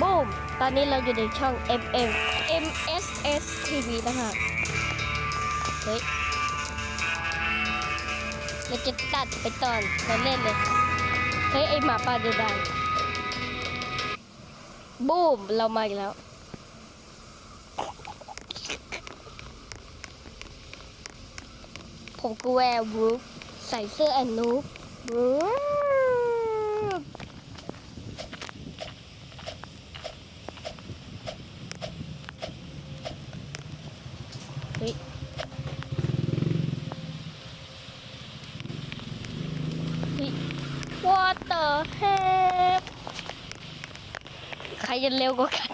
บูมตอนนี้เราอยู่ในช่อง MM MSS TV นะฮะเฮ้ยเราจะตัดไปตอนเราเล่นเลย เฮ้ย ไอหมาป่าเดือดดังบูมเรามาอีกแล้ว ผมก็แวร์วูใส่เสื้อแอนนูบวูฟเฮ้ยเฮ้ย What the heck ใครจะเร็วกว่าใคร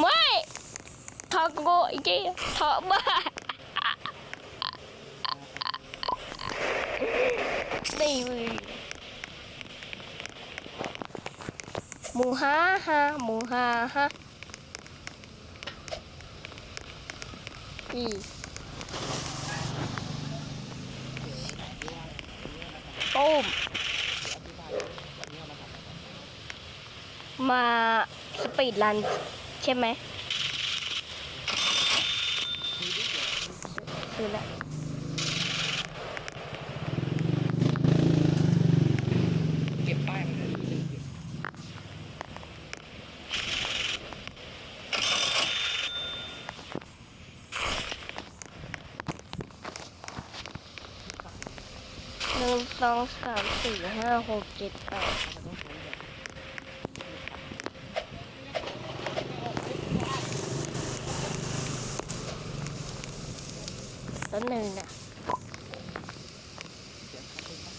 ไม่ทอโกอีกทีทอบ้านี่เว้ยหมูฮ่าฮ่าหมูฮ่าฮ่าอีต้ม มาสปีดรันใช่ไหมคือแล้วเก็บป้ายมันเลยหนึ่งสองสามสี่ห้าหกเจ็ดแปด มันต้องใช้แบบต้นหนึ่งน่ะเสียงคัดเลยปะ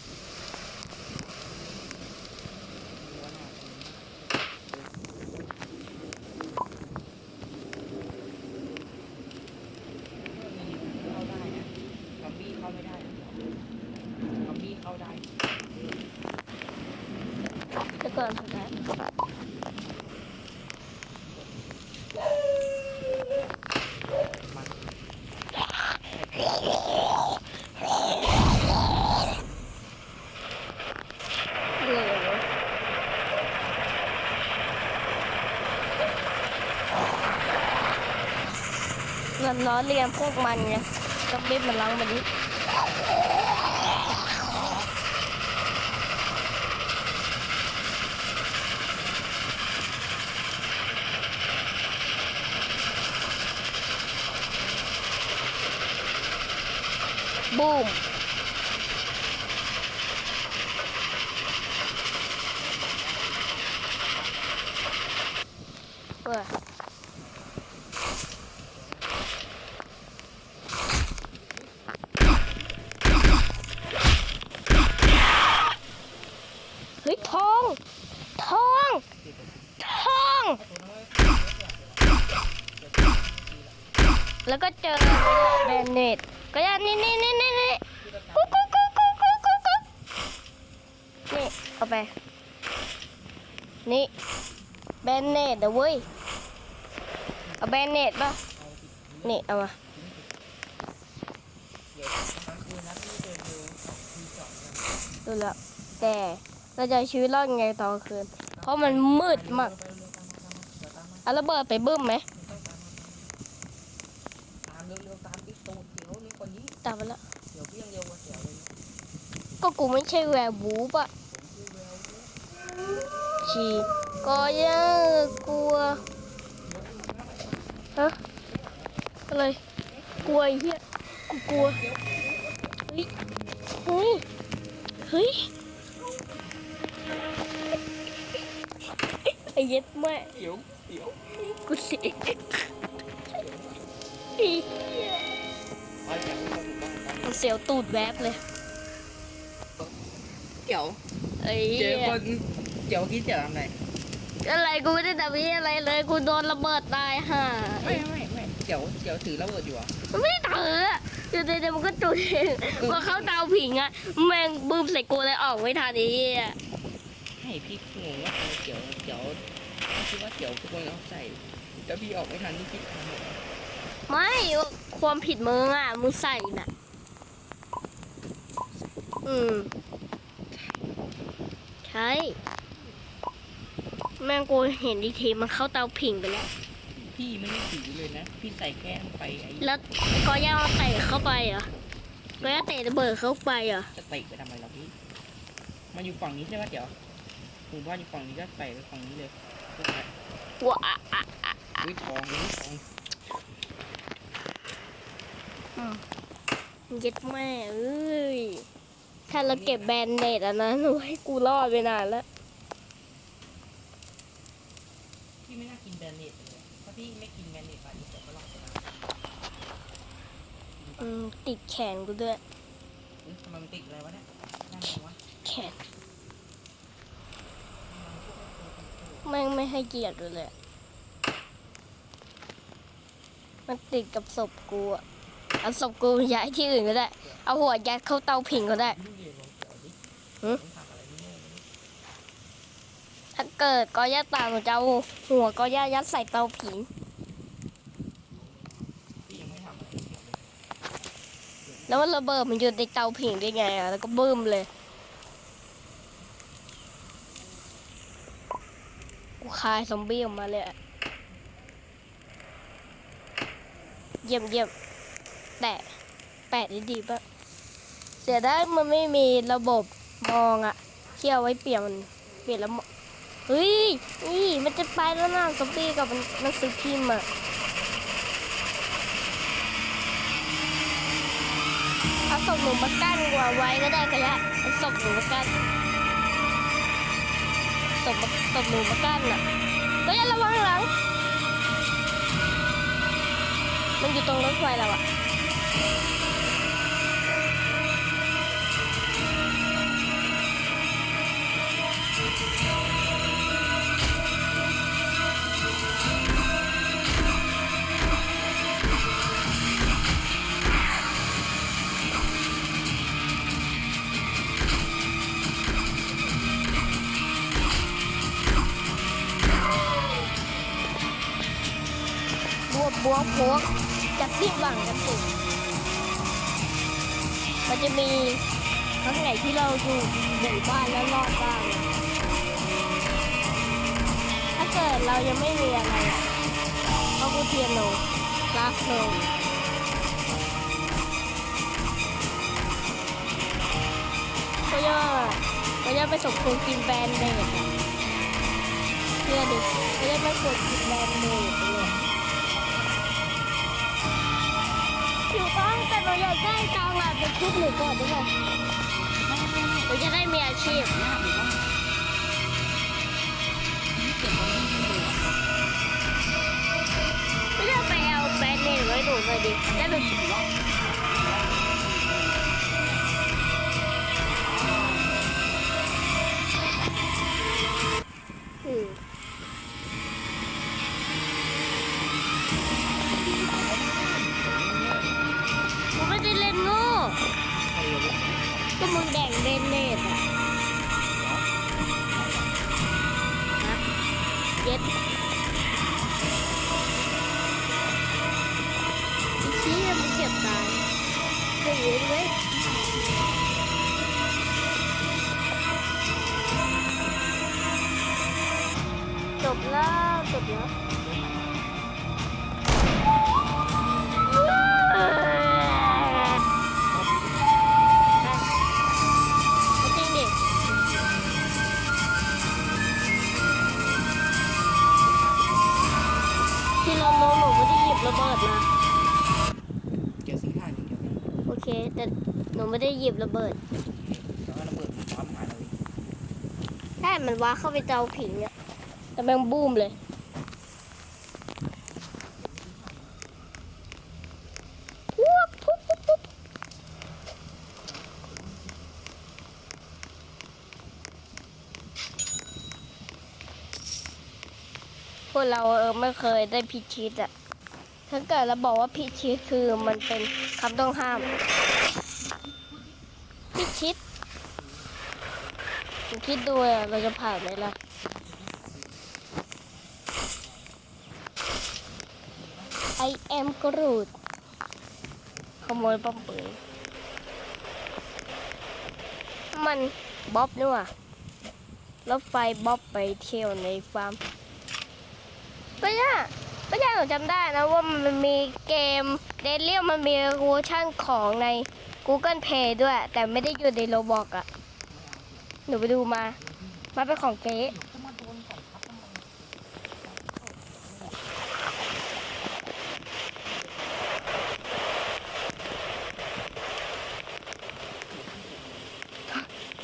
มีวันหน้าเข้าได้นะซอมบี้เข้าไม่ได้ซอมบี้เข้าได้แล้วก่อนสุดท้ายมัน เหลวเงินล้อเลียนพวกมันไงต้องรีบมันล้างมันดิ บูมเออเฮ้ยทอง ทอง ทอง แล้วก็เจอแบนเนตก็ยันนี่นี่นี่นี่นี่กุ๊กกุ๊กกุ๊กกุ๊กกุ๊กกุ๊กกุ๊กนี่เอาไป นี่แบนเนตเด้อเว้ยเอาแบนเนตป่ะนี่เอามานี่เอามาดูแล้วแต่เราจะชีวิตรอดยังไงตอนคืน เพราะมันมืดมากไปเร็วเดี๋ยวตามมาเอาระเบิดไปบึ้มไหม ก็กูไม่ใช่แวร์บูปอะชีก็ยังกลัวฮะอะไรกลัวไอ้เหี้ยกูกลัวเฮ้ยเฮ้ยเฮ้ยไอ้เย็ดแม่เดี๋ยวเดี๋ยวกูเสียมันเสียวตูดแวบเลย เดี๋ยวไอ้เจเหี้อยคนเดี๋ยวคิดจะทำไงอะไรกูไม่ได้ทำเหี้ยอะไรเลยกูโดนระเบิดตายห่าไม่ไม่ไม่เดี๋ยวเดี๋ยวถือระเบิดอยู่อะมันไม่ได้ถืออะอยู่ดีๆมันก็จุดเองพอเข้าเตาผิงอะแม่งบึ้มใส่กูเลยออกไม่ทันไอ้เหี้ยให้พี่งงว่าเออเดี๋ยวเดี๋ยวคิดว่าเดี๋ยวทุกคนเอาใส่แล้วพี่ออกไม่ทันที่คิดทำหมดไม่ความผิดมึงอะมึงใส่น่ะ อืมใช่ แม่งกูเห็นดีทีมันเข้าเตาผิงไปแล้ว พี่ไม่ได้ถือเลยนะ พี่ใส่แก้มไปไอ้แล้วก็ย่าเอาเตะเข้าไปเหรอก็ย่าเตะระเบิดเข้าไปเหรอจะเตะไปทำไมล่ะพี่ มันอยู่ฝั่งนี้ใช่ไหมเดี๋ยวหมู่บ้านอยู่ฝั่งนี้ก็ใส่ไปฝั่งนี้เลยพวกนั้นว้าอะอะอุ้ยทองอุ้ยทองอืมเย็ดแม่เอ้ย ถ้าเราเก็บแบนเนตอะนะหนูให้กูรอดไปนานแล้ว พี่ไม่น่ากินแบนเนตเลยถ้าพี่ไม่กินแบนเนตไปเดี๋ยวก็หลอกไปนะอืมติดแขนกูด้วยเอ๊ะทำไมมันติดอะไรวะเนี่ยนั่งไงวะแขนแม่งไม่ให้เกียรติกูเลยอะมันติดกับศพกูอะเอาศพกูย้ายที่อื่นก็ได้ เอาหัวยัดเข้าเตาผิงก็ได้พี่เรียนลอง ถ้าเกิดก็ย่าตามหนูจะเอาหัวก็ย่ายัดใส่เตาผิง แล้วมันระเบิดมันอยู่ในเตาผิงได้ไงอะ แล้วก็บึ้มเลย กูคายซอมบี้ออกมาเลยเยี่ยมเยี่ยมแตะแปะด้ดีปะเสียดายมันไม่มีระบบ มองอะเที่เอาไว้เปลี่ยนมันเปลี่ยนแล้วเฮ้ยนี่มันจะไปแล้วนะซอมบี้กับมันหนังสือพิมพ์อะเอาศพหนูมากั้นกว่าไว้ก็ได้ก็ได้เอาศพหนูมากั้นศพศพหนูมากั้นอะก็อย่าระวังหลัง มันอยู่ตรงรถไฟเราอะ บวบวบพวกจะสิ้นหวังกันสิมันจะมีครั้งไหนที่เราอยู่หมู่บ้านแล้วรอดบ้างถ้าเกิดเรายังไม่มีอะไรเขาก็เทียนลงลากลงก็ย่อก็ย่อไปสมควรกินแบรนด์เนมอะเชื่อเดิก็ย่อไม่ควรกินแบรนด์เนมไปเลย แต่เราอยากได้ตังค์อะเป็นชุดหนูก่อนด้วยเราจะได้มีอาชีพยากหรือว่าพี่เก็บไว้ที่มืออะไม่ได้ไปเอาแบรนด์เนมไว้หนูเลยดิแล้วหรือว่า ที่เราโน้หนูไม่ได้หยิบระเบิดมาเจอสีข้างอย่างเดียวนะโอเค แต่หนูไม่ได้หยิบระเบิดแล้วก็ระเบิดความหาเราอีก ใช่มันว้าเข้าไปเตาผิงเนี่ยแต่แมงบูมเลยปุ๊บปุ๊บปุ๊บปุ๊บพวก เราเออไม่เคยได้พิชิตอะถ้าเกิดเราบอกว่าพิชิตคือมันเป็นคำต้องห้าม พิชิตคิดดูอะเราจะผ่านไหมล่ะ I am Groot ขโมยป้อมปืนมันบ๊อบนี่ว่ารถไฟบ๊อบไปเที่ยวในฟาร์ม ก็ย่าก็ย่าหนูจำได้นะว่ามันมีเกมเดเรียลมันมีเวอร์ชั่นของใน Google Play ด้วย แต่ไม่ได้อยู่ในโรบอกอะหนูไปดูมามาเป็นของเก๊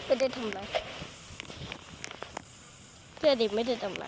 ไม่ได้ทำไรเพื่อดิไม่ได้ทำไร